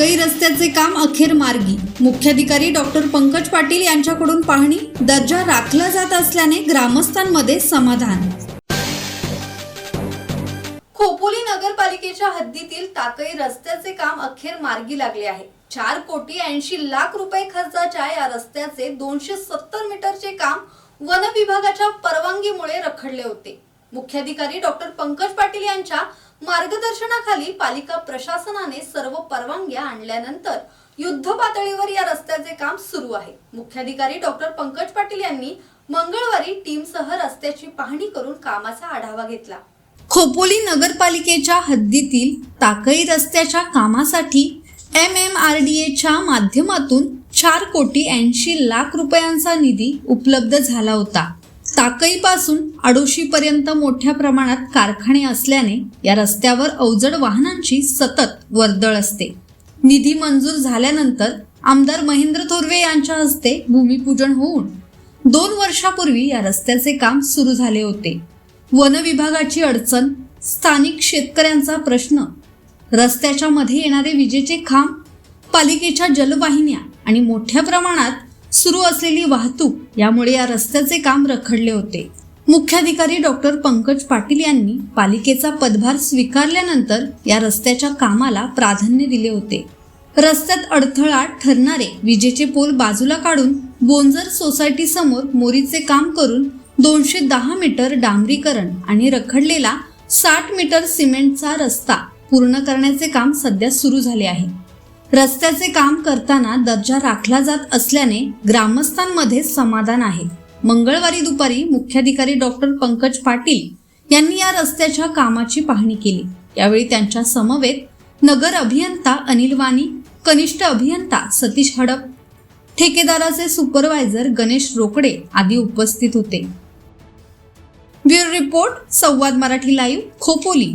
रस्त्याचे काम अखेर मार्गी. मुख्याधिकारी डॉक्टर पंकज पाटील यांच्याकडून पाहणी दर्जा राखला जात असल्याने ग्रामस्थांमध्ये समाधान. खोपोली नगरपालिकेच्या हद्दीतील ताकई रस्त्याचे काम अखेर मार्गी लागले आहे. चार कोटी ऐंशी लाख रुपये खर्चाच्या या रस्त्याचे दोनशे सत्तर मीटरचे काम वन विभागाच्या परवानगीमुळे रखडले होते. मुख्याधिकारी डॉक्टर पंकज पाटील यांच्या मार्गदर्शनाखाली पालिका प्रशासनाने सर्व परवानग्या आणल्यानंतर युद्ध पातळीवर या रस्त्याचे काम सुरू आहे. मुख्याधिकारी डॉक्टर पंकज पाटील यांनी मंगळवारी टीमसह रस्त्याची पाहणी करून कामाचा आढावा घेतला. खोपोली नगरपालिकेच्या हद्दीतील ताकई रस्त्याच्या कामासाठी एम एम आर डी एच्या माध्यमातून चार कोटी ऐंशी लाख रुपयांचा निधी उपलब्ध झाला होता. ताकईपासून अडोशीपर्यंत मोठ्या प्रमाणात कारखाने असल्याने या रस्त्यावर अवजड वाहनांची सतत वर्दळ असते. निधी मंजूर झाल्यानंतर आमदार महेंद्र थोरवे यांच्या हस्ते भूमिपूजन होऊन दोन वर्षापूर्वी या रस्त्याचे काम सुरू झाले होते. वन विभागाची अडचण स्थानिक शेतकऱ्यांचा प्रश्न रस्त्याच्या मध्ये येणारे विजेचे खांब पालिकेच्या जलवाहिन्या आणि मोठ्या प्रमाणात सुरू असलेली वाहतूक यामुळे या रस्त्याचे काम रखडले होते. मुख्याधिकारी डॉक्टर पंकज पाटील यांनी पालिकेचा पदभार स्वीकारल्यानंतर या रस्त्याच्या कामाला प्राधान्य दिले होते. रस्त्यात अडथळा ठरणारे विजेचे पोल बाजूला काढून बोंजर सोसायटी समोर मोरीचे काम करून दोनशे दहा मीटर डांबरीकरण आणि रखडलेला साठ मीटर सिमेंटचा रस्ता पूर्ण करण्याचे काम सध्या सुरू झाले आहे. रस्त्याचे काम करताना दर्जा राखला जात असल्याने ग्रामस्थांमध्ये समाधान आहे. मंगळवारी दुपारी मुख्याधिकारी डॉक्टर पंकज पाटील यांनी या रस्त्याच्या कामाची पाहणी केली. यावेळी त्यांच्या समवेत नगर अभियंता अनिल वाणी कनिष्ठ अभियंता सतीश हडप ठेकेदाराचे सुपरवायझर गणेश रोकडे आदी उपस्थित होते. Bureau report Samvad Marathi live Khopoli.